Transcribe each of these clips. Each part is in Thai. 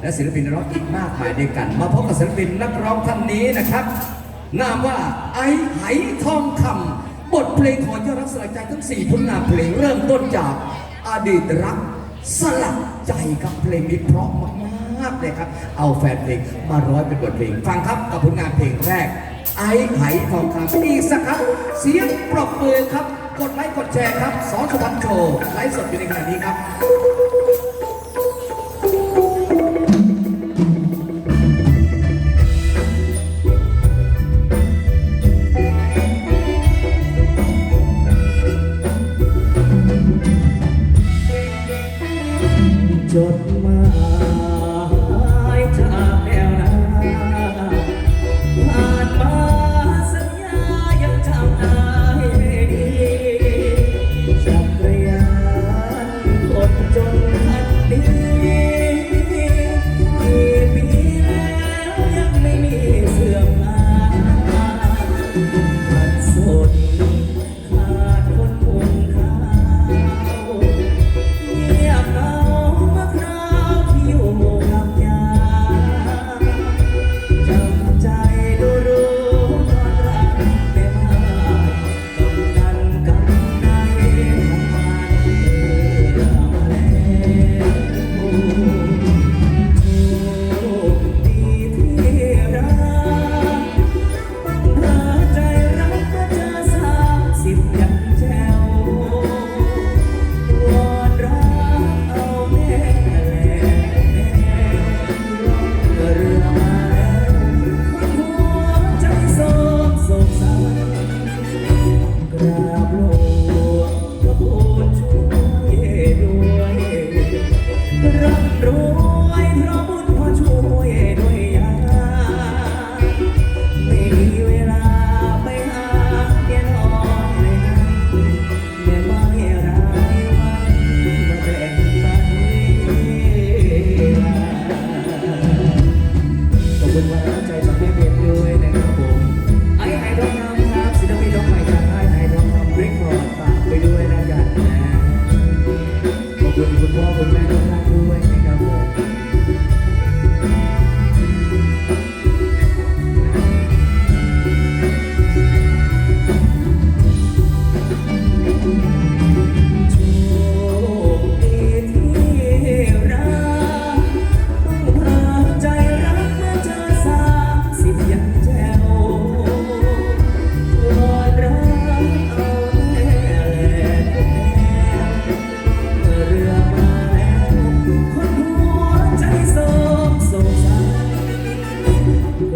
และศิลปินนักร้องอีกมากมายด้วยกัน มาพบกับศิลปินนักร้องท่านนี้นะครับ นามว่าไอ้ไหทองคำบทเพลงของยอดรักสลักใจทั้ง4ผลงานเพลงเริ่มต้นจากอดีตรักสลักใจครับเพลงนี้เพราะมากๆเลยครับ เอาแฟนเพลงมาร้อยเป็นบทเพลง ฟังครับกับผลงานเพลงแรก ไอ้ไหทองคำอีกสักครับ เสียงปรบมือครับ กดไลค์กดแชร์ครับสอนสุพรรณโชว์ไลฟ์สดอยู่ในขณะนี้ครับ ขอบคุณคุณพ่อคุณ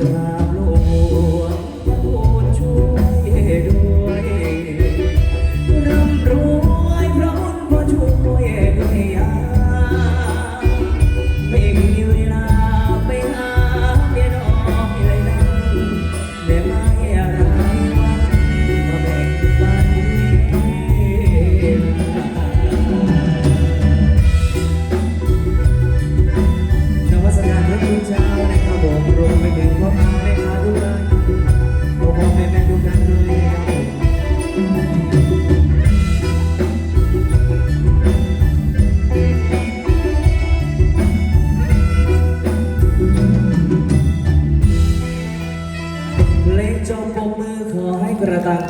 ก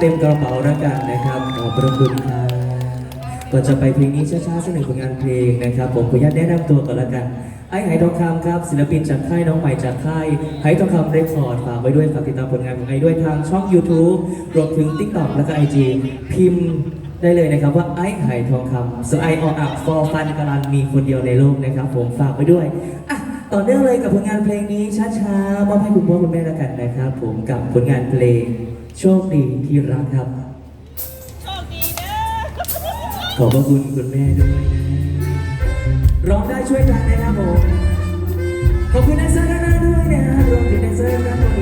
เต็มกระเป๋าแล้วกันนะครับขอบพระคุณครับก่อนจะไปเพลงนี้ช้าๆสักหนึ่งผลงานเพลงนะครับ ผมขออนุญาตแนะนำตัวก่อนแล้วกันไอ้ไหทองคำครับศิลปินจากค่ายน้องใหม่จากค่ายไหทองคำเรคคอร์ดฝากไว้ด้วยฝากติดตามผลงานของไอ้ด้วยทางช่อง YouTube รวมถึง TikTok แล้วก็ IG พิมพ์ได้เลยนะครับว่าไอ้ไหทองคำส่วนไอออักฟอร์ฟันการันมีคนเดียวในโลกนะครับ ผมฝากไว้ด้วยอะต่อเนื่องเลยกับผลงานเพลงนี้ช้าๆมอบให้คุณพ่อคุณแม่ล้วกันนะครับ ผมกับผลงานเพลง โชคดีที่รักครับ โชคดีเด้อ ขอบพระคุณคุณแม่ด้วยนะร้องได้ช่วยกันนะครับผม ขอบคุณแดนเซอร์ด้านหน้าด้วยนะฮะรวมถึงแดนเซอร์ด้านบนเว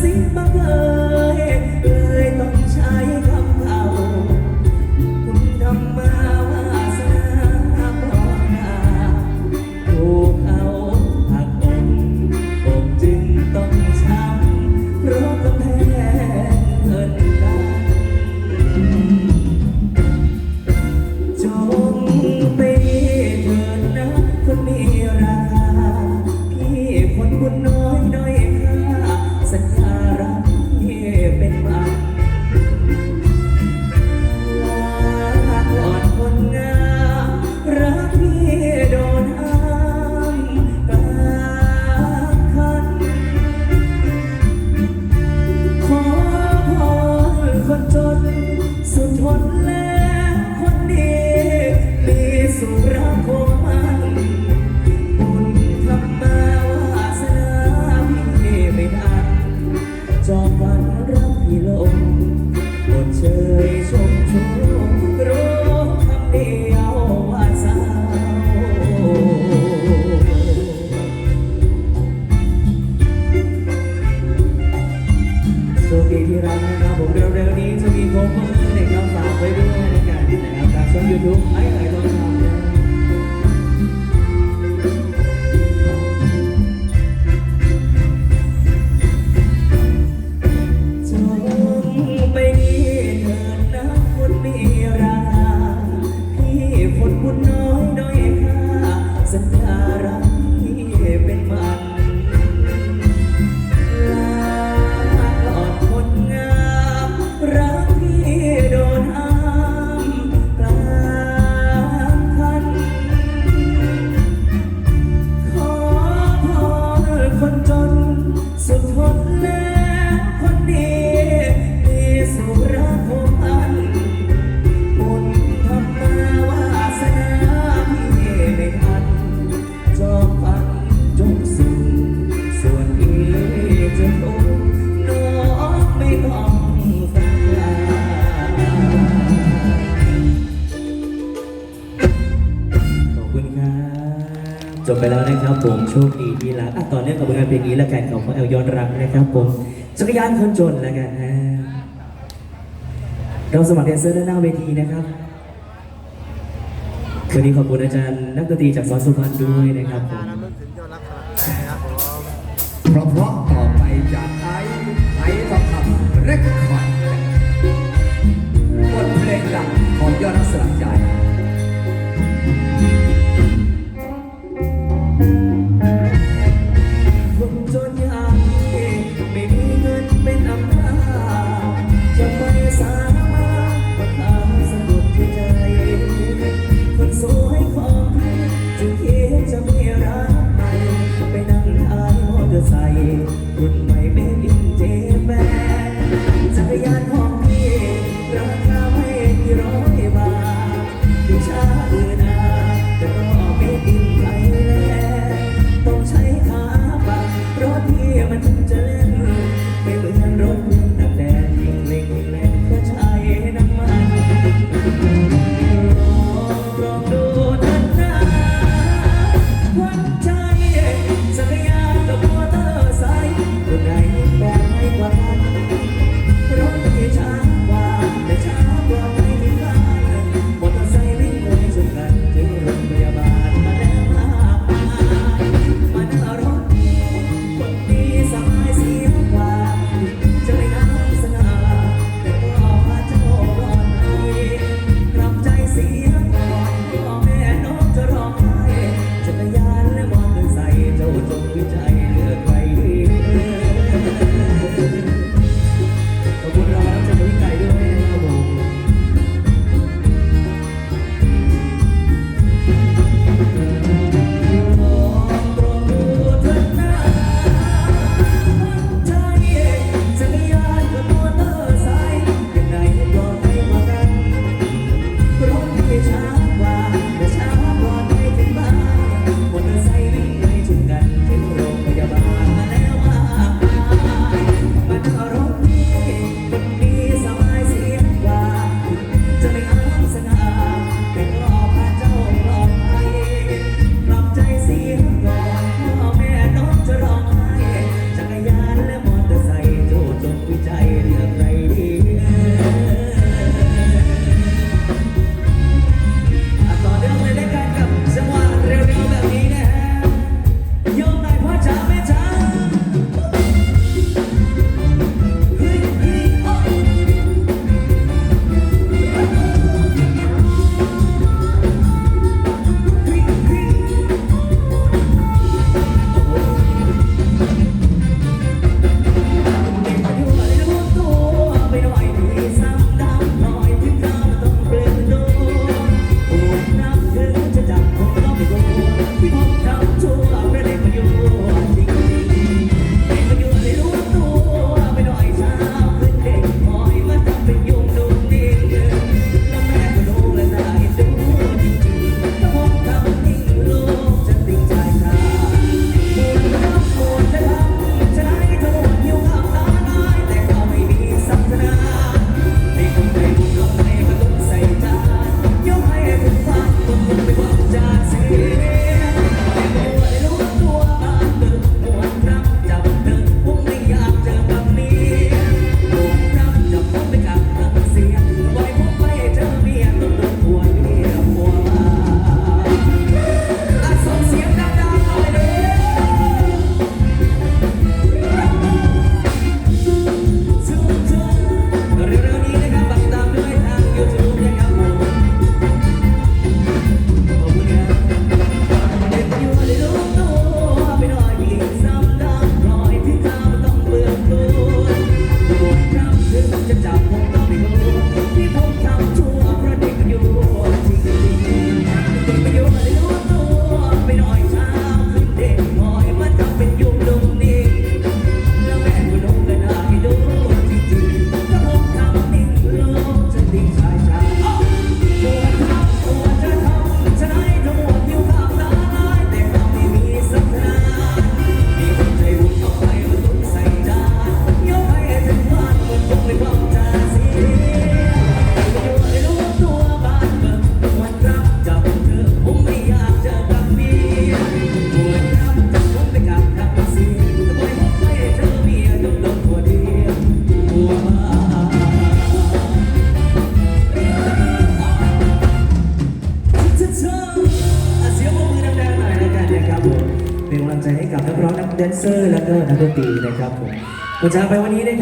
สิบังเอ่ย ด็ที่รักนะครับผมเร็วๆนี้จะมีโคเวอร์เด็กน้องสากไว้ด้วยนะครับนะครับทางช่องยูทูบไอ้ไก็ได้ มโชคดีที่รักตอนนื่อกับผลงานเพลงนี้แล้วกันของเอแอลยอดรักนะครับผมจักรยานคนจนแล้วกันเราสมัครแดนเซอร์ด้านหน้าเวทีนะครับวันนี้ขอบคุณอาจารย์นักดนตรีจากสอนสุพรรณด้วยนะครับผม เพราะเพราะต่อไปจากไทยไทยทองคำเรคคอร์ดบทเพลงดังของยอดนักสลักใจ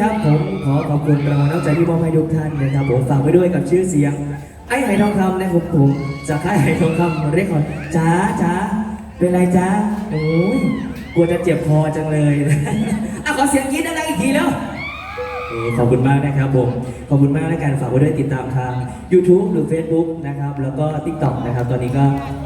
ครับผมขอขอบคุณรางวัลน้ำใจที่มอบให้ทุกท่านนะครับผมฝากไว้ด้วยกับชื่อเสียง ไอ้ไหทองคำนะครับผมจากค่ายไหทองคำเรียกก่อนจ้าจ้าเป็นไรจ้าโอ้ยกลัวจะเจ็บคอจังเลยอะขอเสียงกรี๊ดอะไรอีกทีแล้วขอบคุณมากนะครับผม ขอบคุณมากในการฝากไว้ด้วยติดตามทาง YouTube หรือ Facebook นะครับ แล้วก็ TikTok นะครับ ตอนนี้ก็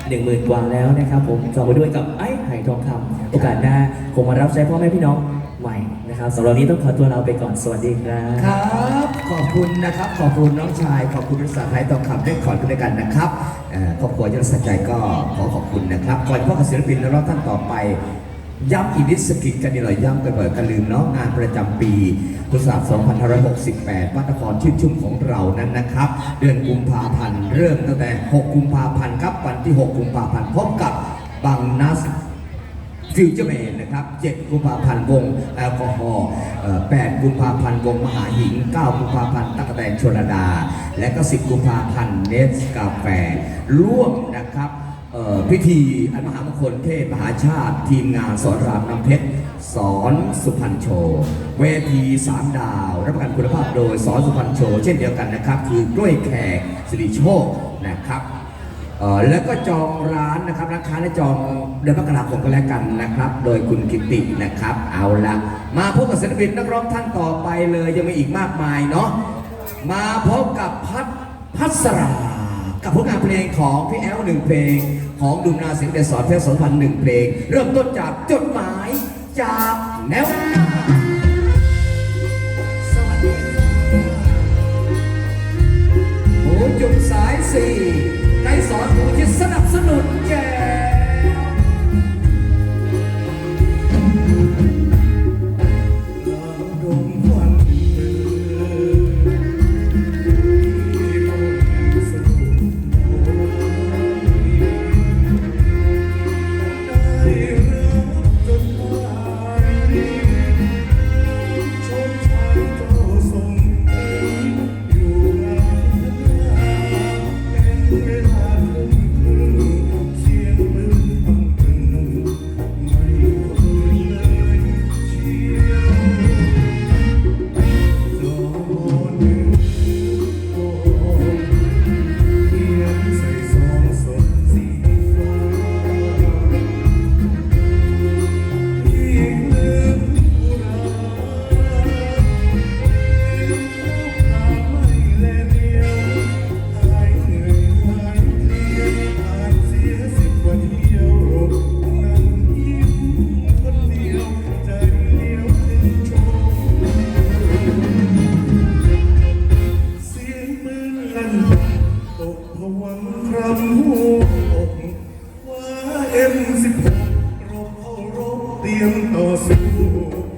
1 0,000 กว่าแล้วนะครับผมฝากไว้ด้วยกับไอ้ไห่ทองคำโอกาสหน้าคงมารับใช้พ่อแม่พี่น้องใหม่ นะครับสำหรับวันนี้ต้องขอตัวเราไปก่อนสวัสดีครับ ครับ ขอบคุณนะครับ ขอบคุณน้องชาย ขอบคุณบริษัทไทยทองคำได้ขอดกันด้วยกันนะครับเอ่อครอบครัวยศสัจใจก็ขอขอบคุณนะครับก่อนพ่อกับศิลปินและรอบท่านต่อไป ย้ำอีกนิดสกิดกันนิดหน่อยย้ำกันบ่อยกันลืมเนาะงานประจำปีพุทธศักราช2568วัดนครชื่นชุ่มของเรานั้นนะครับ เดือนกุมภาพันธ์เริ่มตั้งแต่ 6 กุมภาพันธ์ครับวันที่ 6 กุมภาพันธ์พบกับบังนัส ฟิวเจอร์แมนนะครับ 7 กุมภาพันธ์วงแอลกอฮอล์8กุมภาพันธ์วงมหาหิง 9 กุมภาพันธ์ตักกะแตนชลดา และก็ 10 กุมภาพันธ์เนสกาแฟ ร่วมนะครับพิธีอันมหามงคลเทพมหาชาติ ทีมงานสอนรามน้ำเพชร สอนสุพรรณโชว์เวทีสามดาว รับประกันคุณภาพโดยสอนสุพรรณโชว์เช่นเดียวกันนะครับ คือกล้วยแขกสิริโชคนะครับ เอ่อแล้วก็จองร้านนะครับร้านค้าและจองเดือนมกราคมก็แล้วกันนะครับ โดยคุณกิตินะครับ เอาละมาพบกับศิลปินนักร้องท่านต่อไปเลยยังมีอีกมากมายเนาะมาพบกับพัดพัสรา กับผลงานเพลงของพี่แอลหนึ่งเพลง ของดุมนาสิงห์เดสอนเพชรสอนพันธ์หนึ่งเพลง เริ่มต้นจากจดหมายจากแนวหน้าสวัสดีโอ้จุดสายสี่ สนับสนุน you.